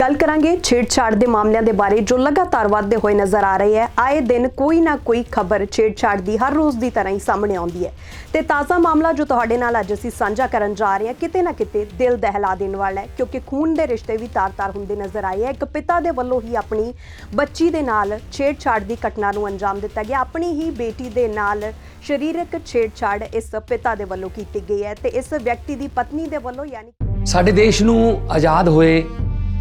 ਗੱਲ ਕਰਾਂਗੇ ਛੇੜਛਾੜ ਦੇ ਮਾਮਲਿਆਂ ਦੇ ਬਾਰੇ ਜੋ ਲਗਾਤਾਰ ਵੱਧਦੇ ਹੋਏ ਨਜ਼ਰ ਆ ਰਹੇ ਹੈ। ਆਏ ਦਿਨ ਕੋਈ ਨਾ ਕੋਈ ਖਬਰ ਛੇੜਛਾੜ ਦੀ ਹਰ ਰੋਜ਼ ਦੀ ਤਰ੍ਹਾਂ ਹੀ ਸਾਹਮਣੇ ਆਉਂਦੀ ਹੈ। ਤੇ ਤਾਜ਼ਾ ਮਾਮਲਾ ਜੋ ਤੁਹਾਡੇ ਨਾਲ ਅੱਜ ਅਸੀਂ ਸਾਂਝਾ ਕਰਨ ਜਾ ਰਹੇ ਹਾਂ, ਕਿਤੇ ਨਾ ਕਿਤੇ ਦਿਲ ਦਹਿਲਾ ਦੇਣ ਵਾਲਾ ਹੈ, ਕਿਉਂਕਿ ਖੂਨ ਦੇ ਰਿਸ਼ਤੇ ਵੀ ਤਾਰ-ਤਾਰ ਹੁੰਦੇ ਨਜ਼ਰ ਆਏ ਹੈ। ਇੱਕ ਪਿਤਾ ਦੇ ਵੱਲੋਂ ਹੀ ਆਪਣੀ ਬੱਚੀ ਦੇ ਨਾਲ ਛੇੜਛਾੜ ਦੀ ਘਟਨਾ ਨੂੰ ਅੰਜਾਮ ਦਿੱਤਾ ਗਿਆ। ਆਪਣੀ ਹੀ ਬੇਟੀ ਦੇ ਨਾਲ ਸਰੀਰਕ ਛੇੜਛਾੜ ਇਸ ਪਿਤਾ ਦੇ ਵੱਲੋਂ ਕੀਤੀ ਗਈ ਹੈ ਤੇ ਇਸ ਵਿਅਕਤੀ ਦੀ ਪਤਨੀ ਦੇ ਵੱਲੋਂ ਯਾਨੀ ਸਾਡੇ ਦੇਸ਼ ਨੂੰ ਆਜ਼ਾਦ ਹੋਏ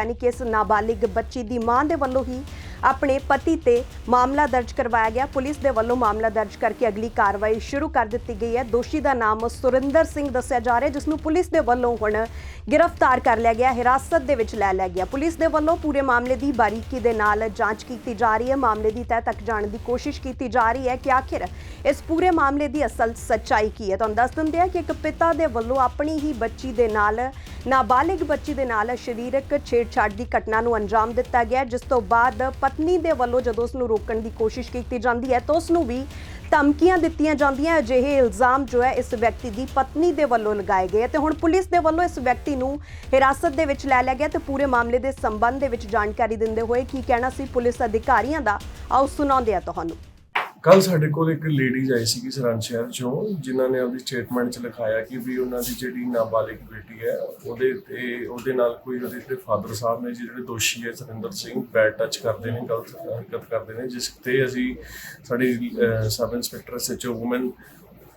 ਯਾਨੀ ਕਿ ਇਸ ਨਾਬਾਲਿਗ ਬੱਚੀ ਦੀ ਮਾਂ ਦੇ ਵੱਲੋਂ ਹੀ ਆਪਣੇ ਪਤੀ ਤੇ ਮਾਮਲਾ ਦਰਜ ਕਰਵਾਇਆ ਗਿਆ। ਪੁਲਿਸ ਦੇ ਵੱਲੋਂ ਮਾਮਲਾ ਦਰਜ ਕਰਕੇ ਅਗਲੀ ਕਾਰਵਾਈ ਸ਼ੁਰੂ ਕਰ ਦਿੱਤੀ ਗਈ ਹੈ। ਦੋਸ਼ੀ ਦਾ ਨਾਮ ਸੁਰਿੰਦਰ ਸਿੰਘ ਦੱਸਿਆ ਜਾ ਰਿਹਾ ਜਿਸ ਨੂੰ ਪੁਲਿਸ ਦੇ ਵੱਲੋਂ ਹੁਣ ਗ੍ਰਿਫਤਾਰ ਕਰ ਲਿਆ ਗਿਆ, ਹਿਰਾਸਤ ਦੇ ਵਿੱਚ ਲੈ ਲਿਆ ਗਿਆ। ਪੁਲਿਸ ਦੇ ਵੱਲੋਂ ਪੂਰੇ ਮਾਮਲੇ ਦੀ ਬਾਰੀਕੀ ਦੇ ਨਾਲ ਜਾਂਚ ਕੀਤੀ ਜਾ ਰਹੀ ਹੈ। ਮਾਮਲੇ ਦੀ ਤਹਿ ਤੱਕ ਜਾਣ ਦੀ ਕੋਸ਼ਿਸ਼ ਕੀਤੀ ਜਾ ਰਹੀ ਹੈ ਕਿ ਆਖਿਰ ਇਸ ਪੂਰੇ ਮਾਮਲੇ ਦੀ ਅਸਲ ਸੱਚਾਈ ਕੀ ਹੈ। ਤੁਹਾਨੂੰ ਦੱਸ ਦਿੰਦੇ ਹਾਂ ਕਿ ਇੱਕ ਪਿਤਾ ਦੇ ਵੱਲੋਂ ਆਪਣੀ ਹੀ ਬੱਚੀ ਦੇ ਨਾਲ, ਨਾਬਾਲਿਗ ਬੱਚੀ ਦੇ ਨਾਲ ਸਰੀਰਕ ਛੇੜਛਾੜ ਦੀ ਘਟਨਾ ਨੂੰ ਅੰਜਾਮ ਦਿੱਤਾ ਗਿਆ, ਜਿਸ ਤੋਂ ਬਾਅਦ ਪਤਨੀ ਦੇ ਵੱਲੋਂ ਜਦੋਂ ਉਸ ਨੂੰ ਰੋਕਣ ਦੀ ਕੋਸ਼ਿਸ਼ ਕੀਤੀ ਜਾਂਦੀ ਹੈ ਤਾਂ ਉਸ ਨੂੰ ਵੀ ਧਮਕੀਆਂ ਦਿੱਤੀਆਂ ਜਾਂਦੀਆਂ ਅਜਿਹੇ ਇਲਜ਼ਾਮ ਜੋ ਹੈ ਇਸ ਵਿਅਕਤੀ ਦੀ ਪਤਨੀ ਦੇ ਵੱਲੋਂ ਲਗਾਏ ਗਏ ਤੇ ਹੁਣ ਪੁਲਿਸ ਦੇ ਵੱਲੋਂ ਇਸ ਵਿਅਕਤੀ ਨੂੰ ਹਿਰਾਸਤ ਦੇ ਵਿੱਚ ਲੈ ਲਿਆ ਗਿਆ ਤੇ ਪੂਰੇ ਮਾਮਲੇ ਦੇ ਸੰਬੰਧ ਦੇ ਵਿੱਚ ਜਾਣਕਾਰੀ ਦਿੰਦੇ ਹੋਏ ਕੀ ਕਹਿਣਾ ਸੀ ਪੁਲਿਸ ਅਧਿਕਾਰੀਆਂ ਦਾ? ਆਓ ਸੁਣਾਉਂਦੇ ਆ ਤੁਹਾਨੂੰ। ਕੱਲ ਸਾਡੇ ਕੋਲ ਇੱਕ ਲੇਡੀਜ਼ ਆਈ ਸੀਗੀ ਸਰਹੰਦ ਸ਼ਹਿਰ ਚੋਂ ਜਿਨ੍ਹਾਂ ਨੇ ਆਪਣੀ ਸਟੇਟਮੈਂਟ 'ਚ ਲਿਖਾਇਆ ਕਿ ਵੀ ਉਹਨਾਂ ਦੀ ਜਿਹੜੀ ਨਾਬਾਲਿਗ ਬੇਟੀ ਹੈ, ਉਹਦੇ ਤੇ ਉਹਦੇ ਨਾਲ ਕੋਈ ਉਹਦੇ ਤੇ ਫਾਦਰ ਸਾਹਿਬ ਨੇ ਜਿਹੜੇ ਦੋਸ਼ੀ ਹੈ ਸਰਿੰਦਰ ਸਿੰਘ ਬੈਡ ਟੱਚ ਕਰਦੇ ਨੇ, ਗਲਤ ਹਰਕਤ ਕਰਦੇ ਨੇ, ਜਿਸ ਤੇ ਅਸੀਂ ਸਾਡੀ ਸਬ ਇੰਸਪੈਕਟਰ ਸੱਚੋ ਔਮਨ,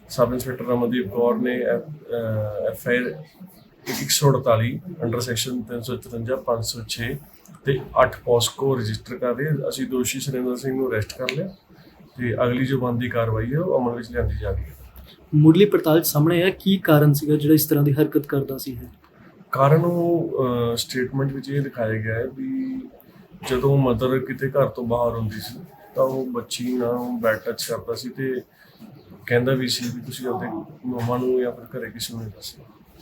ਸਬ ਇੰਸਪੈਕਟਰ ਰਮਨਦੀਪ ਕੌਰ ਨੇ ਐਫ ਆਈ 148 ਅੰਡਰ ਸੈਕਸ਼ਨ 353 506 ਤੇ 8 ਪੋਸਕੋ ਰਜਿਸਟਰ ਕਰ ਰਹੇ। ਅਸੀਂ ਦੋਸ਼ੀ ਸੁਰਿੰਦਰ ਸਿੰਘ ਨੂੰ ਅਰੈਸਟ ਕਰ ਲਿਆ। ਤੇ ਅਗਲੀ ਜੋ ਬਣਦੀ ਕਾਰਵਾਈ ਹੈ ਉਹ ਅਮਲ ਵਿੱਚ ਲਿਆਂਦੀ ਜਾ ਰਹੀ ਹੈ ਮੁੱਢਲੀ ਪੜਤਾਲ ਸਾਹਮਣੇ ਆਇਆ ਕੀ ਕਾਰਨ ਸੀਗਾ ਜਿਹੜਾ ਇਸ ਤਰ੍ਹਾਂ ਦੀ ਹਰਕਤ ਕਰਦਾ ਸੀ ਇਹ? ਕਾਰਨ ਉਹ ਸਟੇਟਮੈਂਟ ਵਿੱਚ ਇਹ ਦਿਖਾਇਆ ਗਿਆ ਹੈ ਵੀ ਜਦੋਂ ਮਦਰ ਕਿਤੇ ਘਰ ਤੋਂ ਬਾਹਰ ਹੁੰਦੀ ਸੀ ਤਾਂ ਉਹ ਬੱਚੀ ਨਾਲ ਬੈਡ ਟੱਚ ਕਰਦਾ ਸੀ ਤੇ ਕਹਿੰਦਾ ਵੀ ਸੀ ਵੀ ਤੁਸੀਂ ਆਪਣੇ ਮੰਮਾ ਨੂੰ ਜਾਂ ਫਿਰ ਘਰੇ ਕਿਸੇ ਨੂੰ ਨਹੀਂ ਦੱਸਣਾ।